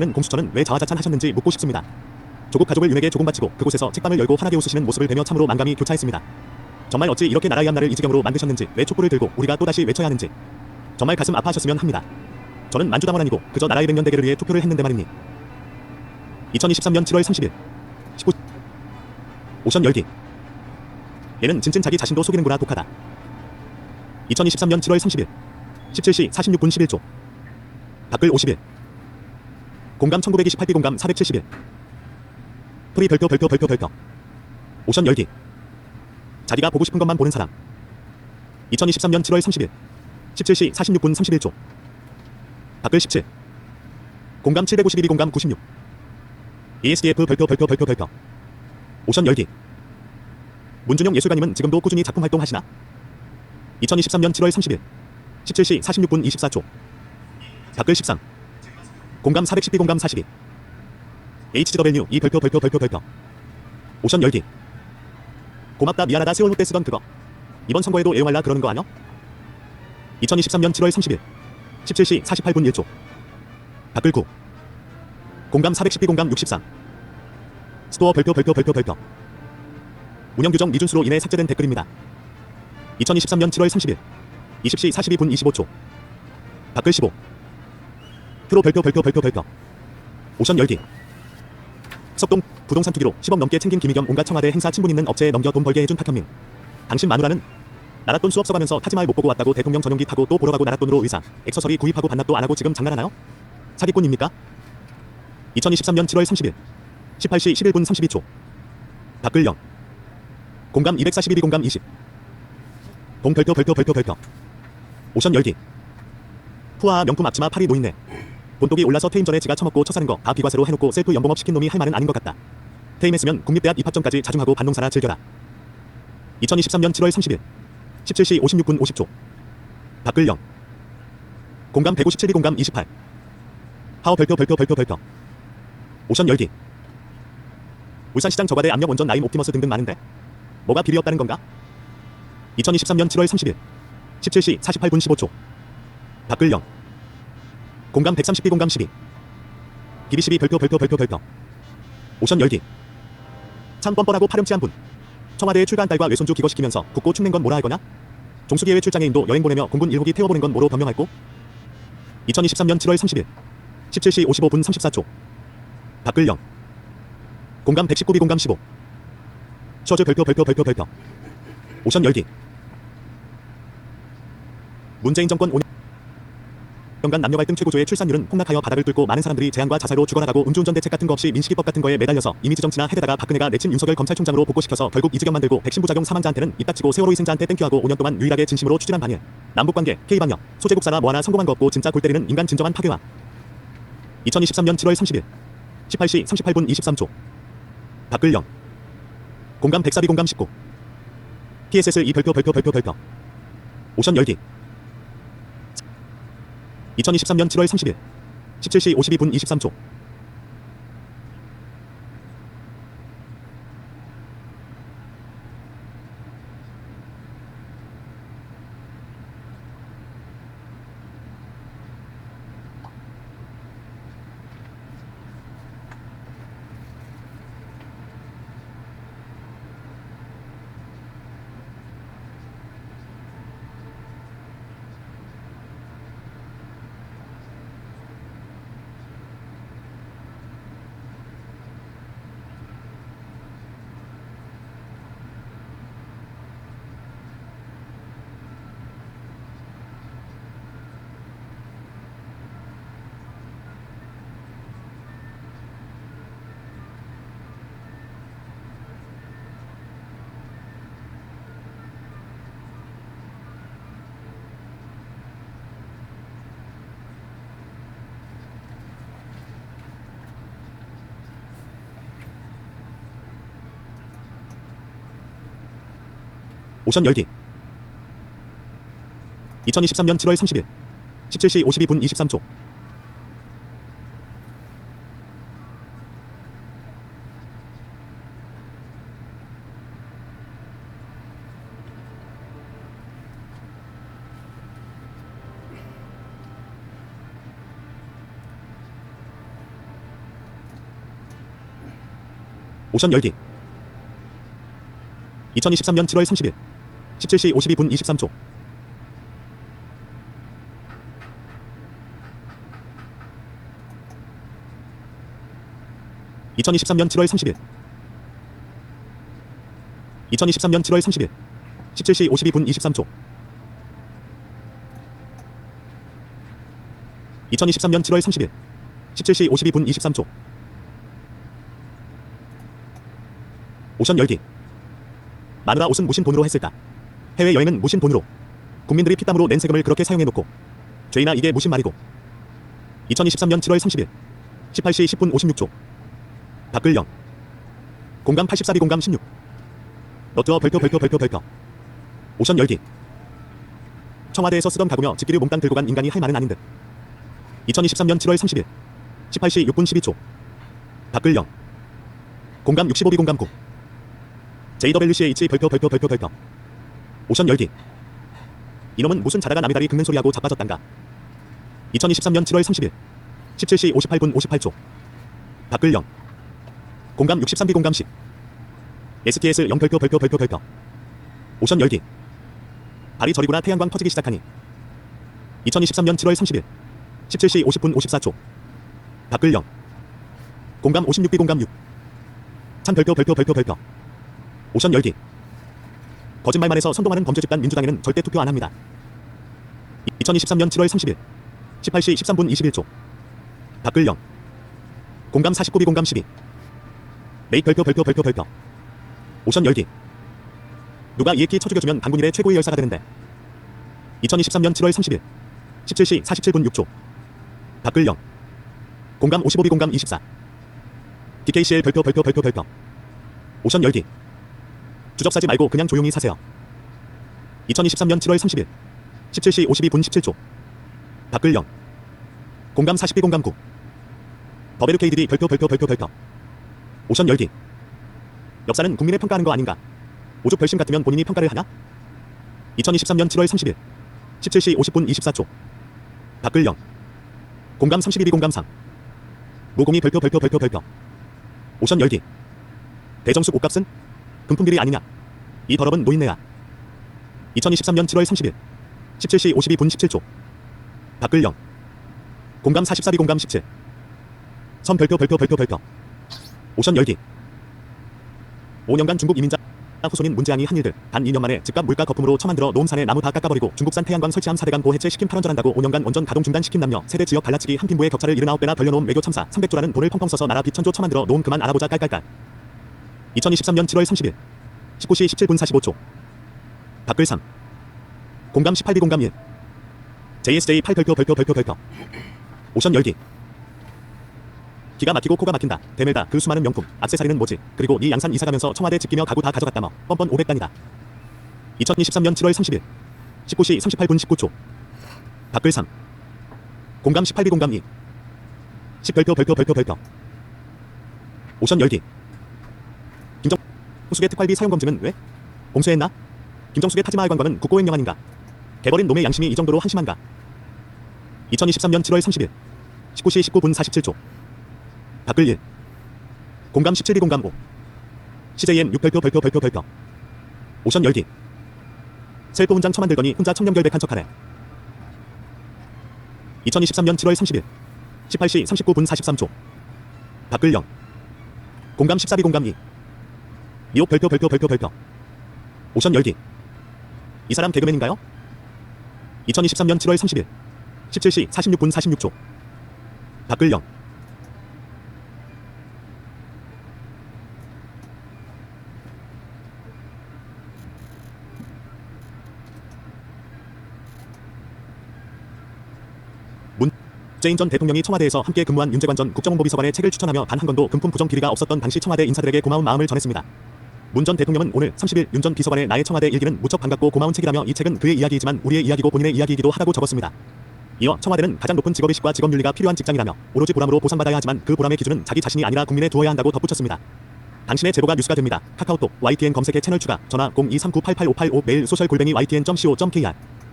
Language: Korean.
는 공수처는 왜 자화자찬하셨는지 묻고 싶습니다. 조국 가족을 윤에게 조금 바치고 그곳에서 책방을 열고 환하게 웃으시는 모습을 뵈며 참으로 만감이 교차했습니다. 정말 어찌 이렇게 나라의 앞날을 이 지경으로 만드셨는지 왜 촛불을 들고 우리가 또다시 외쳐야 하는지 정말 가슴 아파하셨으면 합니다. 저는 만주당원 아니고 그저 나라의 백년 대계를 위해 투표를 했는데 말입니. 2023년 7월 30일 19 오션 열기 얘는 진짜 자기 자신도 속이는구나 독하다. 2023년 7월 30일 17시 46분 11초 댓글 50일 공감 1928비 공감 471 프리 별표 별표 별표 별표 오션 열기. 자기가 보고 싶은 것만 보는 사람. 2023년 7월 30일. 17시 46분 31초. 댓글 17 공감 752비 공감 96 ESDF 별표 별표 별표 별표 오션 열기. 문준영 예술가님은 지금도 꾸준히 작품 활동하시나? 2023년 7월 30일. 17시 46분 24초. 댓글 13 공감 412 공감 42 HGW 이. 별표 별표 별표 별표. 오션 열기. 고맙다 미안하다 세월호 때 쓰던 그거. 이번 선거에도 애용할라 그러는 거 아냐? 2023년 7월 30일. 17시 48분 1초. 댓글 9 공감 412 공감 63 스토어 별표 별표 별표 별표. 운영 규정 미준수로 인해 삭제된 댓글입니다. 2023년 7월 30일. 20시 42분 25초. 댓글 15 프로 별표 별표 별표 별표. 오션 열기. 석동 부동산 투기로 10억 넘게 챙긴 김희겸 온갖 청와대 행사 친분 있는 업체에 넘겨 돈 벌게 해준 탁현민. 당신 마누라는 나라 돈 수업 써가면서 타지말 못 보고 왔다고 대통령 전용기 타고 또 보러 가고 나라 돈으로 의상 액세서리 구입하고 반납도 안 하고 지금 장난하나요? 사기꾼입니까? 2023년 7월 30일. 18시 11분 32초. 댓글 0 공감 242비 공감 20 동 별표 별표 별표 오션 열기. 푸아 명품 앞치마 팔이 노인네 본독이 올라서 퇴임 전에 지가 처먹고 처사는 거 다 비과세로 해놓고 셀프 연봉업 시킨 놈이 할 말은 아닌 것 같다. 퇴임했으면 국립대학 입학 전까지 자중하고 반농사나 즐겨라. 2023년 7월 30일 17시 56분 50초. 댓글 0 공감 157비 공감 28 하오 별표 별표 별표 별표. 오션 열기 울산시장 저과대 압력 원전 라임 옵티머스 등등 많은데 뭐가 비리 없다는 건가? 2023년 7월 30일 17시 48분 15초. 댓글 0 공감 130비 공감 12 비비 12 별표 별표 별표 별표. 오션 열기. 참 뻔뻔하고 파렴치한 분. 청와대에 출가한 딸과 외손주 기거시키면서 국고 축낸 건 뭐라 할 거냐? 종수기예회 출장에 인도 여행 보내며 공군 일국이 태워보낸 건 뭐로 변명할 고? 2023년 7월 30일. 17시 55분 34초. 댓글 0 공감 119비 공감 15 셔즈 별표 별표 별표 별표. 오션 열기. 문재인 정권 5년 연간 남녀 갈등 최고조의 출산율은 폭락하여 바닥을 뚫고 많은 사람들이 재앙과 자살로 죽어나가고 음주운전 대책 같은 거 없이 민식이법 같은 거에 매달려서 이미지 정치나 해대다가 박근혜가 내친 윤석열 검찰총장으로 복고시켜서 결국 이즈경 만들고 백신 부작용 사망자한테는 입 닥치고 세월호 희생자한테 땡큐하고 5년 동안 유일하게 진심으로 추진한 반일. 남북관계 K방역. 소재국사가 뭐하나 성공한 거 없고 진짜 골 때리는 인간 진정한 파괴화 2023년 7월 30일. 18시 38분 23초. 댓글 0 공감 104비 공감 19 PSS 2 별표 별표 별표 별표. 오션 열기 2023년 7월 30일. 17시 52분 23초 오션 열기 2023년 7월 30일. 17시 52분 23초. 오션 열기 2023년 7월 30일 17시 52분 23초. (2023년 7월 30일) (2023년 7월 30일) (17시 52분 23초) (2023년 7월 30일) (17시 52분 23초) 오션 열기. 마누라 옷은 무신 돈으로 했을까? 해외 여행은 무신 돈으로. 국민들이 피땀으로 낸 세금을 그렇게 사용해놓고. 죄이나 이게 무신 말이고. 2023년 7월 30일 18시 10분 56초. 박글 영. 공감 84비 공감 16. 너트어 별표 별표 별표 별표. 오션 열기. 청와대에서 쓰던 가구며 집기를 몽땅 들고 간 인간이 할 말은 아닌 듯. 2023년 7월 30일 18시 6분 12초. 박글 영. 공감 65비 공감 9. JWCH 별표 별표 별표 별표 오션 열기 이놈은 무슨 자다가 남의 다리 긁는 소리하고 자빠졌단가? 2023년 7월 30일 17시 58분 58초. 박글영. 공감 63비 공감 10 STS 0 별표 별표 별표 별표. 오션 열기 발이 저리구나 태양광 퍼지기 시작하니. 2023년 7월 30일 17시 50분 54초. 박글영. 공감 56비 공감 6 찬 별표 별표 별표 별표. 오션 열기. 거짓말만 해서 선동하는 범죄 집단 민주당에는 절대 투표 안 합니다. 2023년 7월 30일 18시 13분 21초 박글영 공감 49비 공감 12 메이 별표 별표 별표 별표 오션 열기 누가 이에키 쳐죽여주면 당군 일의 최고의 열사가 되는데. 2023년 7월 30일 17시 47분 6초 박글영 공감 55비 공감 24 DKCL 별표 별표 별표 별표 오션 열기 주적 사지 말고 그냥 조용히 사세요. 2023년 7월 30일 17시 52분 17초. 박글영. 공감 40비 공감 9 버베르 KDD 별표 별표 별표 별표. 오션 열기 역사는 국민의 평가하는 거 아닌가? 오죽 별심 같으면 본인이 평가를 하냐 2023년 7월 30일 17시 50분 24초. 박글영. 공감 32비 공감 3 무공이 별표 별표 별표 별표. 오션 열기 대정수 옷값은 금품비리 아니냐? 이 더럽은 노인네야. 2023년 7월 30일 17시 52분 17초. 박글영. 공감 44비 공감 17 선 별표 별표 별표 별표. 오션 열기. 5년간 중국 이민자 후손인 문재앙이 한 일들 단 2년 만에 집값 물가 거품으로 처만들어 노음산에 나무 다 깎아버리고 중국산 태양광 설치함 4대강 고해체시킨 탈원전한다고 5년간 원전 가동 중단시킨 남녀 세대 지역 갈라치기 한 핀부의 격차를 79배나 벌려놓은 외교 참사 300조라는 돈을 펑펑 써서 나라 비천조 처만들어 노음 그만 알아보자 깔깔깔 2023년 7월 30일 19시 17분 45초 박글삼 공감 18비 공감 1 JSJ 8 별표 별표 별표 오션 열기 기가 막히고 코가 막힌다. 대멜다. 그 수많은 명품 악세사리는 뭐지 그리고 이 양산 이사 가면서 청와대 집기며 가구 다 가져갔다 뭐 뻔뻔 500단이다. 2023년 7월 30일 19시 38분 19초 박글삼 공감 18비 공감 2 10별표 별표 별표 별표. 오션 열기 후숙의 특활비 사용 검증은 왜? 공수했나? 김정숙의 타지마할 관광은 국고행령 아닌가? 개버린 놈의 양심이 이 정도로 한심한가? 2023년 7월 30일 19시 19분 47초. 박글 1 공감 17비 공감 5 CJN 6별표 별표 별표 별표. 오션 열기. 셀프 훈장 처만들더니 혼자 청렴결백한 척하네. 2023년 7월 30일 18시 39분 43초. 박글 0 공감 14비 공감 2 미옥 별표 별표 별표 별표. 오션 열기. 이 사람 개그맨인가요? 2023년 7월 30일. 17시 46분 46초. 박글영 문재인 전 대통령이 청와대에서 함께 근무한 윤재관 전 국정홍보비서관의 책을 추천하며 단 한 건도 금품 부정 비리가 없었던 당시 청와대 인사들에게 고마운 마음을 전했습니다. 문 전 대통령은 오늘 30일 윤 전 비서관의 나의 청와대 일기는 무척 반갑고 고마운 책이라며 이 책은 그의 이야기이지만 우리의 이야기고 본인의 이야기이기도 하다고 적었습니다. 이어 청와대는 가장 높은 직업의식과 직업윤리가 필요한 직장이라며 오로지 보람으로 보상받아야 하지만 그 보람의 기준은 자기 자신이 아니라 국민에 두어야 한다고 덧붙였습니다. 당신의 제보가 뉴스가 됩니다. 카카오톡 YTN 검색해 채널 추가 전화 0239885885 메일 소셜 골뱅이 YTN.co.kr